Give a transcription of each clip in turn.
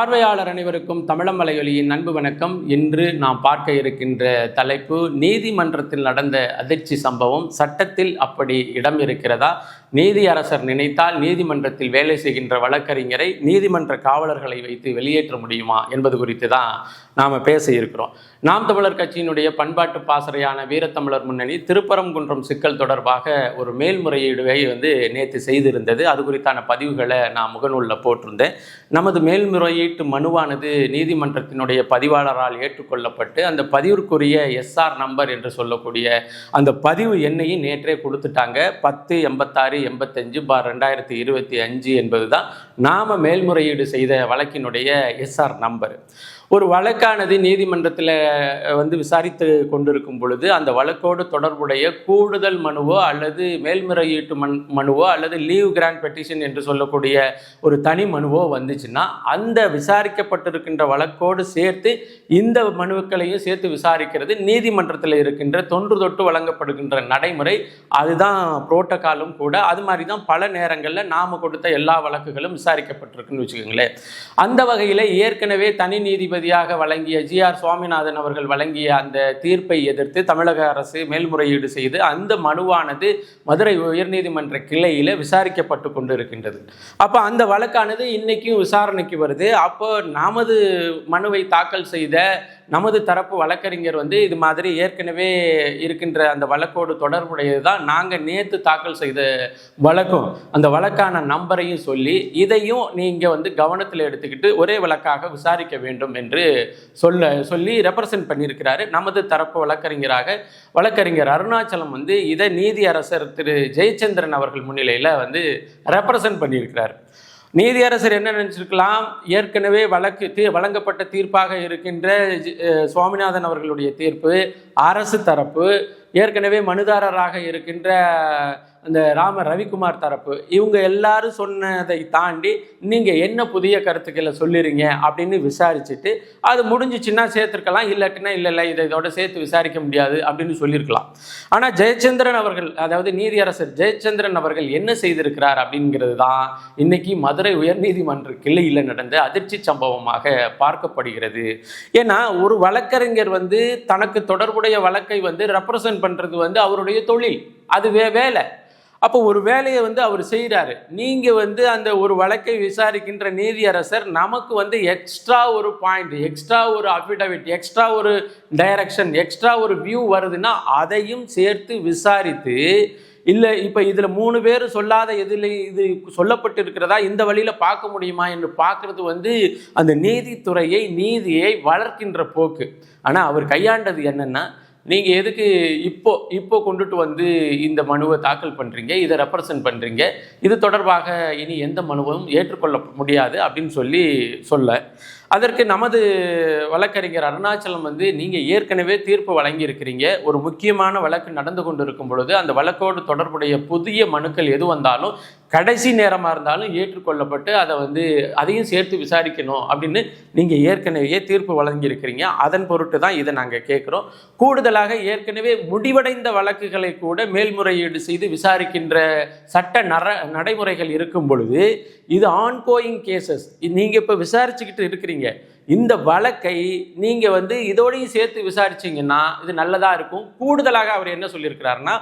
பார்வையாளர் அனைவருக்கும் தமிழமலையொலியின் அன்பு வணக்கம். இன்று நாம் பார்க்க இருக்கின்ற தலைப்பு நீதிமன்றத்தில் நடந்த அதிர்ச்சி சம்பவம் சட்டத்தில் அப்படி இடம் இருக்கிறதா? நீதியரசர் நினைத்தால் நீதிமன்றத்தில் வேலை செய்கின்ற வழக்கறிஞரை நீதிமன்ற காவலர்களை வைத்து வெளியேற்ற முடியுமா என்பது குறித்து தான் நாம் பேச இருக்கிறோம். நாம் தமிழர் கட்சியினுடைய பண்பாட்டு பாசறையான வீரத்தமிழர் முன்னணி திருப்பரங்குன்றம் சிக்கல் தொடர்பாக ஒரு மேல்முறையீடுவை வந்து நேற்று செய்திருந்தது. அது குறித்தான பதிவுகளை நான் முகநூலில் போட்டிருந்தேன். நமது மேல்முறையீட்டு மனுவானது நீதிமன்றத்தினுடைய பதிவாளரால் ஏற்றுக்கொள்ளப்பட்டு அந்த பதிவிற்குரிய எஸ்ஆர் நம்பர் என்று சொல்லக்கூடிய அந்த பதிவு எண்ணையும் நேற்றே கொடுத்துட்டாங்க. பத்து எண்பத்தாறு எண்பத்தஞ்சு பார் ரெண்டாயிரத்தி இருபத்தி அஞ்சு என்பது தான் நாம் மேல்முறையீடு செய்த வழக்கினுடைய எஸ்ஆர் நம்பர் ஒரு வழக்கானது நீதிமன்றத்தில் வந்து விசாரித்து கொண்டிருக்கும் பொழுது அந்த வழக்கோடு தொடர்புடைய கூடுதல் மனுவோ அல்லது மேல்முறையீட்டு மன் மனுவோ அல்லது லீவ் கிராண்ட் பெட்டிஷன் என்று சொல்லக்கூடிய ஒரு தனி மனுவோ வந்துச்சுன்னா அந்த விசாரிக்கப்பட்டிருக்கின்ற வழக்கோடு சேர்த்து இந்த மனுக்களையும் சேர்த்து விசாரிக்கிறது நீதிமன்றத்தில் இருக்கின்ற தொன்று தொட்டு வழங்கப்படுகின்ற நடைமுறை. அதுதான் புரோட்டோகாலும் கூட அது மாதிரி தான் பல நேரங்களில் நாம் கொடுத்த எல்லா வழக்குகளும் விசாரிக்கப்பட்டிருக்குன்னு வச்சுக்கோங்களேன். அந்த வகையில் ஏற்கனவே தனி நீதிபதி நீதிபதியாக வழங்கிய ஜி ஆர் சுவாமிநாதன் அவர்கள் வழங்கிய அந்த தீர்ப்பை எதிர்த்து தமிழக அரசு மேல்முறையீடு செய்து அந்த மனுவானது மதுரை உயர்நீதிமன்ற கிளையில் விசாரிக்கப்பட்டு கொண்டு இருக்கின்றது அப்போ அந்த வழக்கானது இன்னைக்கும் விசாரணைக்கு வருது. அப்போ நமது மனுவை தாக்கல் செய்த நமது தரப்பு வழக்கறிஞர் வந்து இது மாதிரி ஏற்கனவே இருக்கின்ற அந்த வழக்கோடு தொடர்புடையது தான் நாங்கள் நேற்று தாக்கல் செய்த வழக்கும். அந்த வழக்கான நம்பரையும் சொல்லி இதையும் நீங்கள் வந்து கவனத்தில் எடுத்துக்கிட்டு ஒரே வழக்காக விசாரிக்க வேண்டும் என்று சொல்ல சொல்லி ரெப்ரசன்ட் பண்ணியிருக்கிறாரு நமது தரப்பு வழக்கறிஞராக. வழக்கறிஞர் அருணாச்சலம் வந்து இதை நீதியரசர் திரு ஜெயச்சந்திரன் அவர்கள் முன்னிலையில் வந்து ரெப்ரசன்ட் பண்ணியிருக்கிறார். நீதியரசர் என்ன நினைச்சிருக்கலாம்? ஏற்கனவே வழக்கு தீ வழங்கப்பட்ட தீர்ப்பாக இருக்கின்ற சுவாமிநாதன் அவர்களுடைய தீர்ப்பு அரசு தரப்பு ஏற்கனவே மனுதாரராக இருக்கின்ற அந்த ராம ரவிக்குமார் தரப்பு இவங்க எல்லாரும் சொன்னதை தாண்டி நீங்கள் என்ன புதிய கருத்துக்களை சொல்லிடுங்க அப்படின்னு விசாரிச்சுட்டு அது முடிஞ்சிச்சுன்னா சேர்த்துருக்கலாம் இல்லாட்டினா இல்லை இல்லை இதை இதோட சேர்த்து விசாரிக்க முடியாது அப்படின்னு சொல்லியிருக்கலாம் ஆனால் ஜெயச்சந்திரன் அவர்கள் அதாவது நீதியரசர் ஜெயச்சந்திரன் அவர்கள் என்ன செய்திருக்கிறார் அப்படிங்கிறது தான் இன்னைக்கு மதுரை உயர்நீதிமன்ற கிளையில் நடந்த அதிர்ச்சி சம்பவமாக பார்க்கப்படுகிறது. ஏன்னா ஒரு வழக்கறிஞர் வந்து தனக்கு தொடர்புடைய வழக்கை வந்து ரெப்ரசன்ட் பண்ணுறது வந்து அவருடைய தொழில். அது வே வேலை. அப்போ ஒரு வேலையை வந்து அவர் செய்கிறாரு நீங்கள் வந்து அந்த ஒரு வழக்கை விசாரிக்கின்ற நீதியரசர் நமக்கு வந்து எக்ஸ்ட்ரா ஒரு பாயிண்ட் எக்ஸ்ட்ரா ஒரு அஃபிடவிட் எக்ஸ்ட்ரா ஒரு டைரக்ஷன் எக்ஸ்ட்ரா ஒரு வியூ வருதுன்னா அதையும் சேர்த்து விசாரித்து இல்லை இப்போ இதில் மூணு பேர் சொல்லாத எதில் இது சொல்லப்பட்டு இருக்கிறதா இந்த வழியில் பார்க்க முடியுமா என்று பார்க்குறது வந்து அந்த நீதித்துறையை நீதியை வளர்க்கின்ற போக்கு. ஆனால் அவர் கையாண்டது என்னென்னா நீங்கள் எதுக்கு இப்போ இப்போ கொண்டுட்டு வந்து இந்த மனுவை தாக்கல் பண்ணுறீங்க இதை ரெப்ரசன்ட் பண்ணுறீங்க இது தொடர்பாக இனி எந்த மனுவும் ஏற்றுக்கொள்ள முடியாது அப்படின்னு சொல்லி சொல்ல அதற்கு நமது வழக்கறிஞர் அருணாச்சலம் வந்து நீங்கள் ஏற்கனவே தீர்ப்பு வழங்கியிருக்கிறீங்க. ஒரு முக்கியமான வழக்கு நடந்து கொண்டு இருக்கும் பொழுது அந்த வழக்கோடு தொடர்புடைய புதிய மனுக்கள் எது வந்தாலும் கடைசி நேரமாக இருந்தாலும் ஏற்றுக்கொள்ளப்பட்டு அதை வந்து அதையும் சேர்த்து விசாரிக்கணும் அப்படின்னு நீங்கள் ஏற்கனவே தீர்ப்பு வழங்கியிருக்கிறீங்க. அதன் பொருட்டு தான் இதை நாங்கள் கேட்குறோம். கூடுதலாக ஏற்கனவே முடிவடைந்த வழக்குகளை கூட மேல்முறையீடு செய்து விசாரிக்கின்ற சட்ட நர நடைமுறைகள் இருக்கும் பொழுது இது ஆன்கோயிங் கேசஸ் நீங்கள் இப்போ விசாரிச்சுக்கிட்டு இருக்கிறீங்க. இந்த வழக்கை நீங்கள் வந்து இதோடையும் சேர்த்து விசாரிச்சீங்கன்னா இது நல்லதாக இருக்கும். கூடுதலாக அவர் என்ன சொல்லியிருக்கிறாருன்னா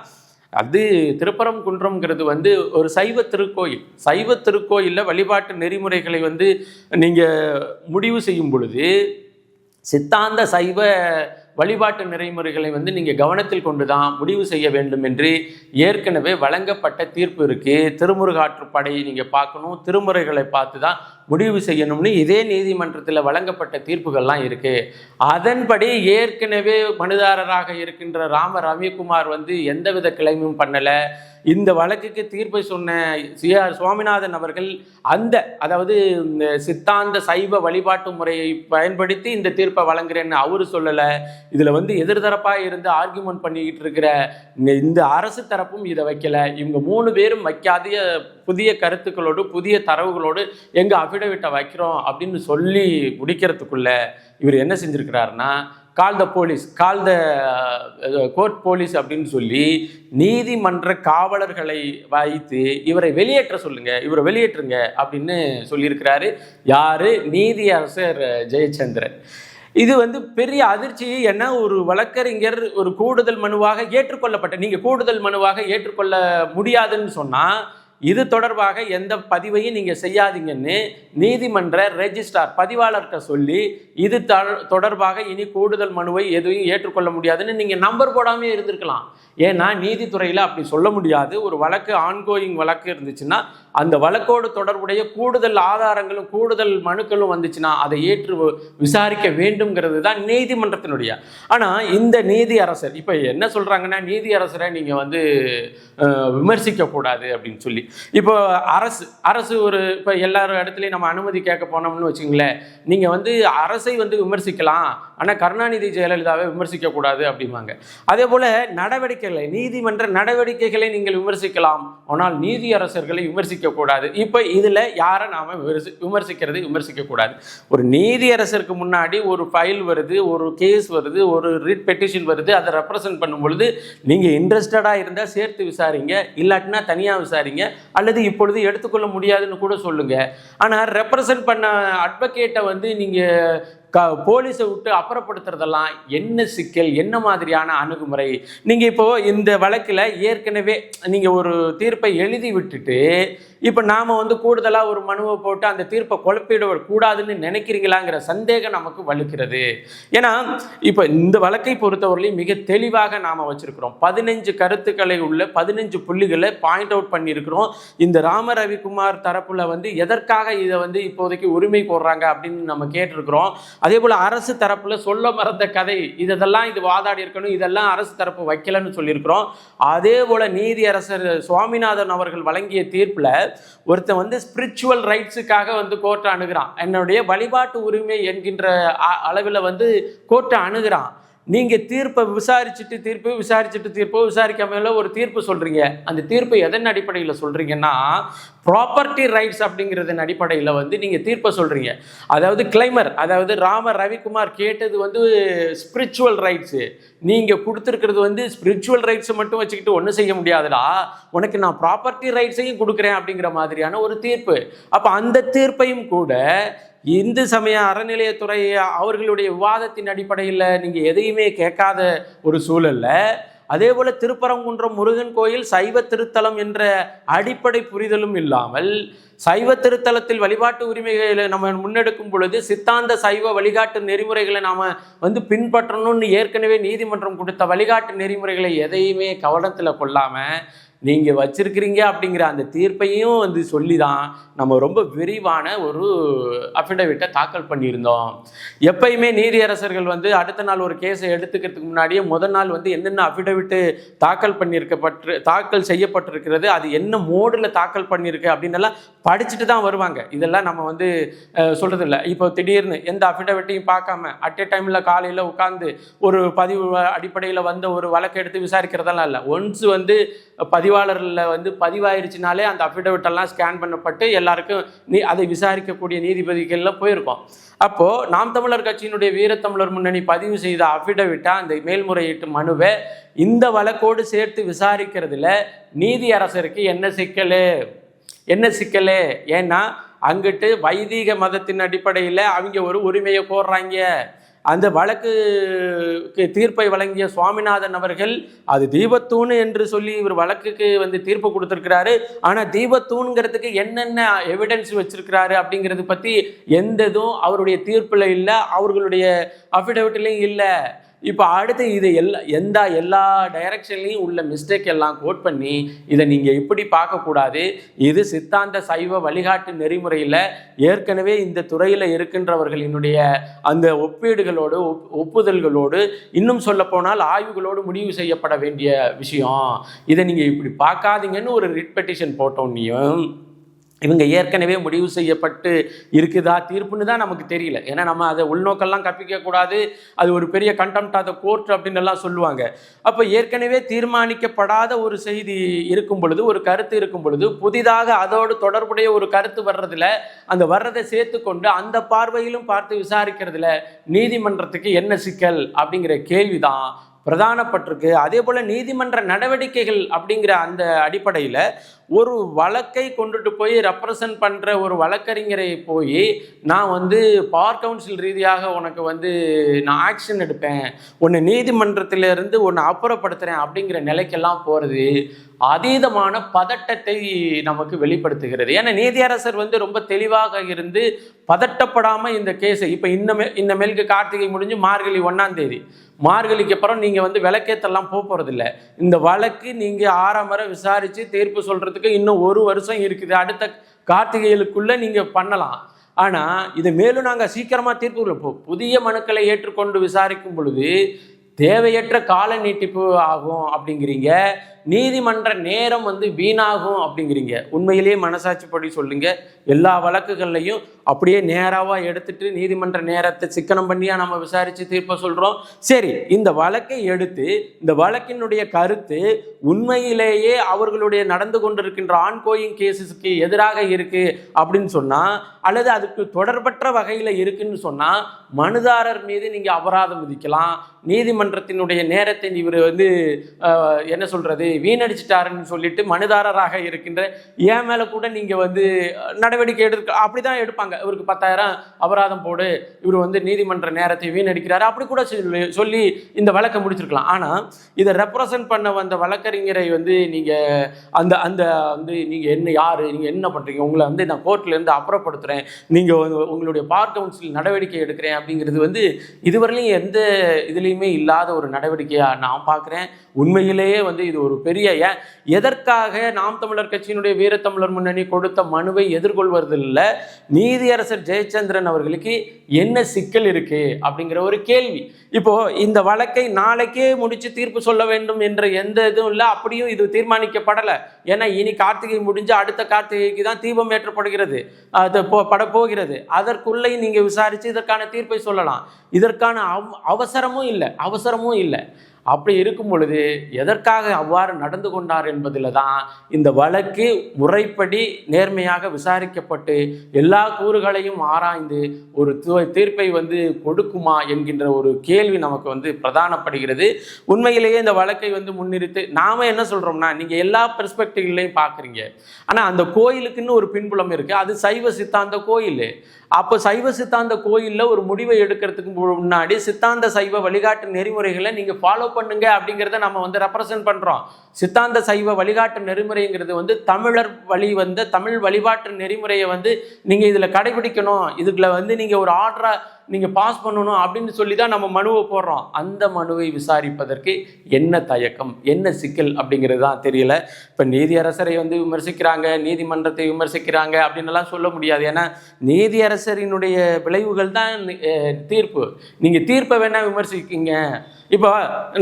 அது திருப்பரம் குன்றம்ங்கிறது வந்து ஒரு சைவ திருக்கோயில். சைவ திருக்கோயிலில் வழிபாட்டு நெறிமுறைகளை வந்து நீங்கள் முடிவு செய்யும் பொழுது சித்தாந்த சைவ வழிபாட்டு நெறிமுறைகளை வந்து நீங்கள் கவனத்தில் கொண்டு தான் முடிவு செய்ய வேண்டும் என்று ஏற்கனவே வழங்கப்பட்ட தீர்ப்பு இருக்குது திருமுருகாற்றுப்படை நீங்கள் பார்க்கணும். திருமுறைகளை பார்த்து தான் முடிவு செய்யணும்னு இதே நீதிமன்றத்தில் வழங்கப்பட்ட தீர்ப்புகள்லாம் இருக்குது அதன்படி ஏற்கனவே மனுதாரராக இருக்கின்ற ராம ரவிக்குமார் வந்து எந்தவித கிளைமும் பண்ணலை. இந்த வழக்குக்கு தீர்ப்பை சொன்ன சி ஆர் சுவாமிநாதன் அவர்கள் அந்த அதாவது இந்த சித்தாந்த சைவ வழிபாட்டு முறையை பயன்படுத்தி இந்த தீர்ப்பை வழங்குறேன்னு அவரு சொல்லலை. இதில் வந்து எதிர்தரப்பாக இருந்து ஆர்கியூமெண்ட் பண்ணிக்கிட்டு இருக்கிற இந்த- இந்த அரசு தரப்பும் இதை வைக்கல. இவங்க மூணு பேரும் வைக்காத புதிய கருத்துக்களோடு புதிய தரவுகளோடு எங்கள் அஃபிடவிட்டை வைக்கிறோம் அப்படின்னு சொல்லி முடிக்கிறதுக்குள்ள இவர் என்ன செஞ்சுருக்கிறாருன்னா call the police call the court police அப்படின்னு சொல்லி நீதிமன்ற காவலர்களை வைத்து இவரை வெளியேற்ற சொல்லுங்க இவரை வெளியேற்றுங்க அப்படின்னு சொல்லியிருக்கிறாரு யாரு? நீதியரசர் ஜெயச்சந்திரன். இது வந்து பெரிய அதிர்ச்சி என்ன ஒரு வழக்கறிஞர் ஒரு கூடுதல் மனுவாக ஏற்றுக்கொள்ளப்பட்ட நீங்க கூடுதல் மனுவாக ஏற்றுக்கொள்ள முடியாதுன்னு சொன்னா இது தொடர்பாக எந்த பதிவையும் நீங்கள் செய்யாதீங்கன்னு நீதிமன்ற ரெஜிஸ்ட்ரார் பதிவாளர்கிட்ட சொல்லி இது தொடர்பாக இனி கூடுதல் மனுவை எதுவும் ஏற்றுக்கொள்ள முடியாதுன்னு நீங்கள் நம்பர் போடாமே இருந்திருக்கலாம். ஏன்னா நீதித்துறையில் அப்படி சொல்ல முடியாது. ஒரு வழக்கு ஆன்கோயிங் வழக்கு இருந்துச்சுன்னா அந்த வழக்கோடு தொடர்புடைய கூடுதல் ஆதாரங்களும் கூடுதல் மனுக்களும் வந்துச்சுன்னா அதை ஏற்று விசாரிக்க வேண்டும்ங்கிறது தான் நீதிமன்றத்தினுடைய. ஆனால் இந்த நீதி அரசர் இப்போ என்ன சொல்கிறாங்கன்னா நீதி அரசரை நீங்கள் வந்து விமர்சிக்கக்கூடாது அப்படின்னு சொல்லி. இப்போ அரசு அரசு ஒரு இப்போ எல்லாரும் இடத்துலையும் நம்ம அனுமதி கேட்க போனோம்னு வச்சுங்களேன் நீங்கள் வந்து அரசை வந்து விமர்சிக்கலாம் ஆனால் கருணாநிதி ஜெயலலிதாவை விமர்சிக்கக்கூடாது அப்படிம்பாங்க. அதே போல் நடவடிக்கை நடவடிக்கைகளை நீதிமன்ற நடவடிக்கைகளை நீங்கள் விமர்சிக்கலாம். ஆனால் நீதியரசர்களை விமர்சிக்கக்கூடாது விமர்சிக்க கூடாது. இப்போ இதில் யாரை நாம் விமர்சி விமர்சிக்கிறது விமர்சிக்க கூடாது. ஒரு நீதியரசருக்கு முன்னாடி ஒரு ஃபைல் வருது ஒரு கேஸ் வருது ஒரு ரிட் பெட்டிஷன் வருது அதை ரெப்ரசன்ட் பண்ணும் பொழுது நீங்கள் இன்ட்ரெஸ்டடாக இருந்தால் சேர்த்து விசாரிங்க இல்லாட்டினா தனியாக விசாரிங்க அல்லது இப்பொழுது எடுத்துக்கொள்ள முடியாதுன்னு கூட சொல்லுங்கள் ஆனால் ரெப்ரசன்ட் பண்ண அட்வொகேட்டை வந்து நீங்கள் க போலீஸை விட்டு அப்புறப்படுத்துறதெல்லாம் என்ன சிக்கல் என்ன மாதிரியான அணுகுமுறை? நீங்கள் இப்போது இந்த வழக்கில் ஏற்கனவே நீங்கள் ஒரு தீர்ப்பை எழுதி விட்டுட்டு இப்போ நாம் வந்து கூடுதலாக ஒரு மனுவை போட்டு அந்த தீர்ப்பை குழப்பிட கூடாதுன்னு நினைக்கிறீங்களாங்கிற சந்தேகம் நமக்கு வலுக்கிறது. ஏன்னா இப்போ இந்த வழக்கை பொறுத்தவரையிலையும் மிக தெளிவாக நாம் வச்சுருக்கிறோம். பதினஞ்சு கருத்துக்களை உள்ள பதினஞ்சு புள்ளிகளை பாயிண்ட் அவுட் பண்ணியிருக்கிறோம். இந்த ராம ரவிக்குமார் தரப்பில் வந்து எதற்காக இதை வந்து இப்போதைக்கு உரிமை கோர்றாங்க அப்படின்னு நம்ம கேட்டிருக்கிறோம். அதே போல் அரசு தரப்பில் சொல்ல மறந்த கதை இதெல்லாம் இது வாதாடி இருக்கணும் இதெல்லாம் அரசு தரப்பு வைக்கலன்னு சொல்லியிருக்கிறோம். அதே போல் நீதியரசர் சுவாமிநாதன் அவர்கள் வழங்கிய தீர்ப்பில் ஒருத்தன் வந்து ஸ்பிரிச்சுவல் ரைட்ஸுக்காக வந்து கோர்ட்டை அணுகிறான். என்னுடைய வழிபாட்டு உரிமை என்கின்ற அ- அளவில் வந்து கோர்ட்டை அணுகிறான். நீங்கள் தீர்ப்பை விசாரிச்சுட்டு தீர்ப்பு விசாரிச்சுட்டு தீர்ப்பு விசாரிக்காமல ஒரு தீர்ப்பு சொல்கிறீங்க அந்த தீர்ப்பு எதன் அடிப்படையில் சொல்கிறீங்கன்னா ப்ராப்பர்ட்டி ரைட்ஸ் அப்படிங்கிறதன் அடிப்படையில் வந்து நீங்கள் தீர்ப்பை சொல்கிறீங்க அதாவது கிளைமர் அதாவது ராம ரவிக்குமார் கேட்டது வந்து ஸ்பிரிச்சுவல் ரைட்ஸு நீங்கள் கொடுத்துருக்கிறது வந்து ஸ்பிரிச்சுவல் ரைட்ஸை மட்டும் வச்சுக்கிட்டு ஒன்றும் செய்ய முடியாதுடா. உனக்கு நான் ப்ராப்பர்ட்டி ரைட்ஸையும் கொடுக்குறேன் அப்படிங்கிற மாதிரியான ஒரு தீர்ப்பு. அப்போ அந்த தீர்ப்பையும் கூட இந்து சமய அறநிலையத்துறை அவர்களுடைய விவாதத்தின் அடிப்படையில் நீங்கள் எதையுமே கேட்காத ஒரு சூழல்ல. அதே போல் திருப்பரங்குன்றம் முருகன் கோயில் சைவ திருத்தலம் என்ற அடிப்படை புரிதலும் இல்லாமல் சைவ திருத்தலத்தில் வழிபாட்டு உரிமைகளை நம்ம முன்னெடுக்கும் பொழுது சித்தாந்த சைவ வழிகாட்டு நெறிமுறைகளை நாம் வந்து பின்பற்றணும்னு ஏற்கனவே நீதிமன்றம் கொடுத்த வழிகாட்டு நெறிமுறைகளை எதையுமே கவனத்தில் கொள்ளாமல் நீங்கள் வச்சிருக்கிறீங்க அப்படிங்கிற அந்த தீர்ப்பையும் வந்து சொல்லி தான் நம்ம ரொம்ப விரிவான ஒரு அஃபிடவிட்டை தாக்கல் பண்ணியிருந்தோம். எப்பயுமே நீதியரசர்கள் வந்து அடுத்த நாள் ஒரு கேஸை எடுத்துக்கிறதுக்கு முன்னாடியே முதல் நாள் வந்து என்னென்ன அஃபிடவிட்டு தாக்கல் பண்ணியிருக்கப்பட்டு தாக்கல் செய்யப்பட்டிருக்கிறது அது என்ன மோடில் தாக்கல் பண்ணியிருக்கு அப்படின்னு எல்லாம் படிச்சுட்டு தான் வருவாங்க. இதெல்லாம் நம்ம வந்து சொல்கிறது இல்லை இப்போ திடீர்னு எந்த அஃபிடவிட்டையும் பார்க்காம அட் எ டைமில் காலையில் உட்காந்து ஒரு பதிவு அடிப்படையில் வந்த ஒரு வழக்கு எடுத்து விசாரிக்கிறதெல்லாம் இல்லை. ஒன்ஸ் வந்து பதிவாளரில் வந்து பதிவாயிருச்சுனாலே அந்த அஃபிடவிட்டெல்லாம் ஸ்கேன் பண்ணப்பட்டு எல்லாருக்கும் நீ அதை விசாரிக்கக்கூடிய நீதிபதிகளில் போயிருக்கோம். அப்போது நாம் தமிழர் கட்சியினுடைய வீரத்தமிழர் முன்னணி பதிவு செய்த அஃபிடவிட்டாக அந்த மேல்முறையீட்டு மனுவை இந்த வழக்கோடு சேர்த்து விசாரிக்கிறதுல நீதி அரசருக்கு என்ன சிக்கல்? என்ன சிக்கல்? ஏன்னா அங்கிட்டு வைதீக மதத்தின் அடிப்படையில் அவங்க ஒரு உரிமையை கோர்றாங்க. அந்த வழக்குக்கு தீர்ப்பை வழங்கிய சுவாமிநாதன் அவர்கள் அது தீபத்தூணு என்று சொல்லி இவர் வழக்குக்கு வந்து தீர்ப்பு கொடுத்துருக்கிறாரு. ஆனால் தீபத்தூணுங்கிறதுக்கு என்னென்ன எவிடன்ஸ் வச்சிருக்கிறாரு அப்படிங்கிறது பற்றி எந்த இதுவும் அவருடைய தீர்ப்பில் இல்லை அவர்களுடைய அஃபிடவிட்லையும் இல்லை. இப்போ அடுத்து இது எல்லா எந்த எல்லா டைரக்ஷன்லையும் உள்ள மிஸ்டேக் எல்லாம் கோட் பண்ணி இதை நீங்கள் இப்படி பார்க்கக்கூடாது. இது சித்தாந்த சைவ வழிகாட்டு நெறிமுறையில் ஏற்கனவே இந்த துறையில் இருக்கின்றவர்களினுடைய அந்த ஒப்பீடுகளோடு ஒப்- ஒப்புதல்களோடு இன்னும் சொல்லப்போனால் ஆய்வுகளோடு முடிவு செய்யப்பட வேண்டிய விஷயம். இதை நீங்கள் இப்படி பார்க்காதீங்கன்னு ஒரு ரிட் பெட்டிஷன் போட்டோன்னையும் இவங்க ஏற்கனவே முடிவு செய்யப்பட்டு இருக்குதா தீர்ப்புன்னு தான் நமக்கு தெரியல. ஏன்னா நம்ம அதை உள்நோக்கெல்லாம் கற்பிக்கக்கூடாது அது ஒரு பெரிய கண்டெம்ட் ஆஃப் கோர்ட் அப்படின்னு எல்லாம் சொல்லுவாங்க. அப்போ ஏற்கனவே தீர்மானிக்கப்படாத ஒரு செய்தி இருக்கும் பொழுது ஒரு கருத்து இருக்கும் பொழுது புதிதாக அதோடு தொடர்புடைய ஒரு கருத்து வர்றதில் அந்த வர்றதை சேர்த்து கொண்டு அந்த பார்வையிலும் பார்த்து விசாரிக்கிறதுல நீதிமன்றத்துக்கு என்ன சிக்கல் அப்படிங்கிற கேள்விதான் பிரதானப்பட்டிருக்கு. அதே போல் நீதிமன்ற நடவடிக்கைகள் அப்படிங்கிற அந்த அடிப்படையில் ஒரு வழக்கை கொண்டுட்டு போய் ரெப்ரசன்ட் பண்ணுற ஒரு வழக்கறிஞரை போய் நான் வந்து பார் கவுன்சில் ரீதியாக உனக்கு வந்து நான் ஆக்ஷன் எடுப்பேன். உன்னை நீதிமன்றத்திலிருந்து உன்னை அப்புறப்படுத்துகிறேன் அப்படிங்கிற நிலைக்கெல்லாம் போகிறது அதீதமான பதட்டத்தை நமக்கு வெளிப்படுத்துகிறது. ஏன்னா நீதியரசர் வந்து ரொம்ப தெளிவாக இருந்து பதட்டப்படாமல் இந்த கேஸை இப்போ இன்னமே மேலுக்கு கார்த்திகை முடிஞ்சு மார்கழி ஒன்றாம் தேதி. மார்கழிக்கு அப்புறம் நீங்கள் வந்து விளக்கேத்தெல்லாம் போக போகிறதில்ல இந்த வழக்கு நீங்கள் ஆறாம் வரை விசாரித்து தீர்ப்பு சொல்கிறதுக்கு இன்னும் ஒரு வருஷம் இருக்குது. அடுத்த கார்த்திகைகளுக்குள்ளே நீங்கள் பண்ணலாம். ஆனால் இதை மேலும் நாங்கள் சீக்கிரமாக தீர்ப்பு கொடுப்போம் புதிய மனுக்களை ஏற்றுக்கொண்டு விசாரிக்கும் பொழுது தேவையற்ற கால நீட்டிப்பு ஆகும் அப்படிங்கிறீங்க. நீதிமன்ற நேரம் வந்து வீணாகும் அப்படிங்கிறீங்க. உண்மையிலேயே மனசாட்சிப்படி சொல்லுங்க. எல்லா வழக்குகள்லையும் அப்படியே நேராவாக எடுத்துட்டு நீதிமன்ற நேரத்தை சிக்கனம் பண்ணியா நம்ம விசாரித்து தீர்ப்பை சொல்கிறோம் சரி இந்த வழக்கை எடுத்து இந்த வழக்கினுடைய கருத்து உண்மையிலேயே அவர்களுடைய நடந்து கொண்டிருக்கின்ற ஆன்கோயிங் கேசஸ்க்கு எதிராக இருக்கு அப்படின்னு சொன்னால் அல்லது அதுக்கு தொடர்பற்ற வகையில் இருக்குன்னு சொன்னால் மனுதாரர் மீது நீங்கள் அபராதம் விதிக்கலாம். நீதிமன்றத்தினுடைய நேரத்தை இவர் வந்து என்ன சொல்றது வீணடிச்சிட்டாருன்னு சொல்லிட்டு மனுதாரராக இருக்கின்ற என் மேலே கூட நீங்கள் வந்து நடவடிக்கை எடுக்க அப்படி தான் எடுப்பாங்க. இவருக்கு பத்தாயிரம் அபராதம் போடு இவர் வந்து நீதிமன்ற நேரத்தை வீணடிக்கிறாரு அப்படி கூட சொல்லி சொல்லி இந்த வழக்கை முடிச்சிருக்கலாம். ஆனால் இதை ரெப்ரசன்ட் பண்ண வந்த வழக்கறிஞரை வந்து நீங்கள் அந்த அந்த வந்து நீங்கள் என்ன யார் நீங்கள் என்ன பண்ணுறீங்க உங்களை வந்து நான் கோர்ட்லேருந்து அப்புறப்படுத்துகிறேன் நீங்கள் உங்களுடைய பார் கவுன்சில் நடவடிக்கை எடுக்கிறேன் அப்படிங்கிறது வந்து இதுவரையிலையும் எந்த இதுலேயுமே இல்லாத ஒரு நடவடிக்கையாக நான் பார்க்குறேன். உண்மையிலேயே வந்து இது ஒரு பெரிய ஏன் எதற்காக நாம் தமிழர் கட்சியினுடைய வீரத்தமிழர் முன்னணி கொடுத்த மனுவை எதிர்கொள்வதில்லை? நீதியரசர் ஜெயச்சந்திரன் அவர்களுக்கு என்ன சிக்கல் இருக்கு அப்படிங்கிற ஒரு கேள்வி. இப்போ இந்த வழக்கை நாளைக்கே முடிச்சு தீர்ப்பு சொல்ல வேண்டும் என்ற எந்த இதுவும் இல்லை அப்படியும் இது தீர்மானிக்கப்படலை. ஏன்னா இனி கார்த்திகை முடிஞ்சு அடுத்த கார்த்திகைக்கு தான் தீபம் ஏற்றப்படுகிறது. அது போ போகிறது அதற்குள்ளே நீங்கள் விசாரித்து இதற்கான தீர்ப்பை சொல்லலாம். இதற்கான அவ- அவசரமும் இல்லை அவசரமும் இல்லை. அப்படி இருக்கும் பொழுது எதற்காக அவ்வாறு நடந்து கொண்டார் என்பதில் தான் இந்த வழக்கு முறைப்படி நேர்மையாக விசாரிக்கப்பட்டு எல்லா கூறுகளையும் ஆராய்ந்து ஒரு தீர்ப்பை வந்து கொடுக்குமா என்கின்ற ஒரு கேள்வி நமக்கு வந்து பிரதானப்படுகிறது. உண்மையிலேயே இந்த வழக்கை வந்து முன்னிறுத்து நாம என்ன சொல்றோம்னா நீங்க எல்லா பெர்ஸ்பெக்டிவ்லையும் பார்க்குறீங்க. ஆனால் அந்த கோயிலுக்குன்னு ஒரு பின்புலம் இருக்கு. அது சைவ சித்தாந்த கோயில். அப்போ சைவ சித்தாந்த கோயிலில் ஒரு முடிவை எடுக்கிறதுக்கு முன்னாடி சித்தாந்த சைவ வழிகாட்டு நெறிமுறைகளை நீங்கள் ஃபாலோ பண்ணுங்க அப்படிங்கிறத நம்ம வந்து ரெப்ரசன்ட் பண்ணுறோம் சித்தாந்த சைவ வழிகாட்டு நெறிமுறைங்கிறது வந்து தமிழர் வழி வந்த தமிழ் வழிபாட்டு நெறிமுறையை வந்து நீங்கள் இதில் கடைபிடிக்கணும். இதுக்குள்ள வந்து நீங்கள் ஒரு ஆர்டரை நீங்கள் பாஸ் பண்ணணும் அப்படின்னு சொல்லி தான் நம்ம மனுவை போடுறோம். அந்த மனுவை விசாரிப்பதற்கு என்ன தயக்கம் என்ன சிக்கல் அப்படிங்கிறது தான் தெரியல. இப்போ நீதியரசரை வந்து விமர்சிக்கிறாங்க நீதிமன்றத்தை விமர்சிக்கிறாங்க அப்படின்னு எல்லாம் சொல்ல முடியாது. ஏன்னா நீதியரசரினுடைய விளைவுகள் தான் தீர்ப்பு. நீங்கள் தீர்ப்பை வேணால் விமர்சிக்கீங்க. இப்போ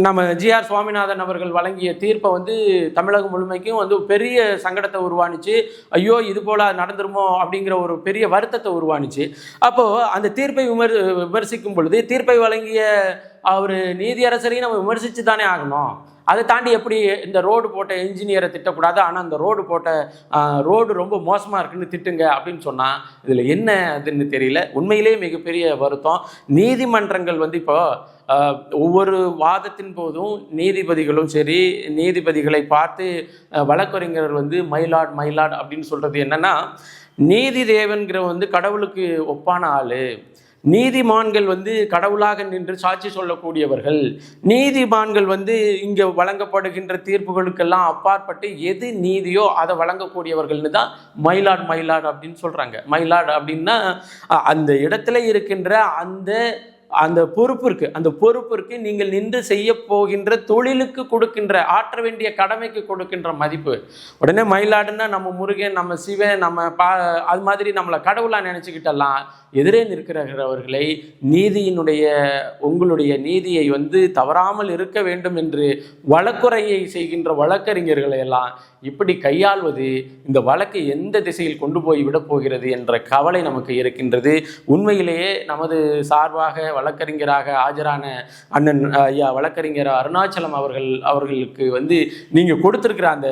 நம்ம ஜிஆர் சுவாமிநாதன் அவர்கள் வழங்கிய தீர்ப்பை வந்து தமிழகம் முழுமைக்கும் வந்து பெரிய சங்கடத்தை உருவானுச்சு. ஐயோ இது போல நடந்துருமோ அப்படிங்கிற ஒரு பெரிய வருத்தத்தை உருவானுச்சு. அப்போது அந்த தீர்ப்பை விமர் விமர்சிக்கும் பொழுது தீர்ப்பை வழங்கிய அவர் நீதியரசரையும் நம்ம விமர்சித்து தானே ஆகணும். அதை தாண்டி எப்படி இந்த ரோடு போட்ட என்ஜினியரை திட்டக்கூடாது? ஆனால் அந்த ரோடு போட்ட ரோடு ரொம்ப மோசமாக இருக்குன்னு திட்டுங்க அப்படின்னு சொன்னால் இதில் என்ன அதுன்னு தெரியல. உண்மையிலேயே மிகப்பெரிய வருத்தம். நீதிமன்றங்கள் வந்து இப்போ ஒவ்வொரு வாதத்தின் போதும் நீதிபதிகளும் சரி நீதிபதிகளை பார்த்து வழக்கறிஞர்கள் வழக்கறிஞர் வந்து மயிலாட் மயிலாட் அப்படின்னு சொல்கிறது என்னன்னா நீதி தேவன்கிற வந்து கடவுளுக்கு ஒப்பான ஆள். நீதிமான்கள் வந்து கடவுளாக நின்று சாட்சி சொல்லக்கூடியவர்கள். நீதிமான்கள் வந்து இங்கே வழங்கப்படுகின்ற தீர்ப்புகளுக்கெல்லாம் அப்பாற்பட்டு எது நீதியோ அதை வழங்கக்கூடியவர்கள்னு தான் மயிலாட் மயிலாட் அப்படின்னு சொல்கிறாங்க மயிலாட் அப்படின்னா அந்த இடத்துல இருக்கின்ற அந்த அந்த பொறுப்பு இருக்கு. அந்த பொறுப்பிற்கு நீங்கள் நின்று செய்ய போகின்ற தொழிலுக்கு கொடுக்கின்ற ஆற்ற வேண்டிய கடமைக்கு கொடுக்கின்ற மதிப்பு. உடனே மயிலாடுன்னா நம்ம முருகன் நம்ம சிவன் நம்ம பா அது மாதிரி நம்மளை கடவுளாக நினச்சிக்கிட்டெல்லாம் எதிரே நிற்கிறவர்களை நீதியினுடைய உங்களுடைய நீதியை வந்து தவறாமல் இருக்க வேண்டும் என்று வழக்குறையை செய்கின்ற வழக்கறிஞர்களை எல்லாம் இப்படி கையாள்வது இந்த வழக்கு எந்த திசையில் கொண்டு போய் விடப் போகிறது என்ற கவலை நமக்கு இருக்கின்றது. உண்மையிலேயே நமது சார்பாக வழக்கறிஞராக ஆஜரான அண்ணன் ஐயா வழக்கறிஞர் அருணாச்சலம் அவர்கள் அவர்களுக்கு வந்து நீங்கள் கொடுத்துருக்கிற அந்த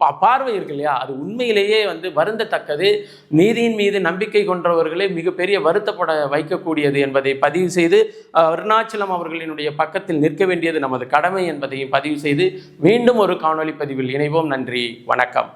பா பார்வை இருக்கு இல்லையா? அது உண்மையிலேயே வந்து வருந்தத்தக்கது. நீதியின் மீது நம்பிக்கை கொண்டவர்களே மிகப்பெரிய வருத்தப்பட வைக்கக்கூடியது என்பதை பதிவு செய்து அருணாச்சலம் அவர்களினுடைய பக்கத்தில் நிற்க வேண்டியது நமது கடமை என்பதையும் பதிவு செய்து மீண்டும் ஒரு காணொலி பதிவில் இணைவோம். நன்றி. வணக்கம்.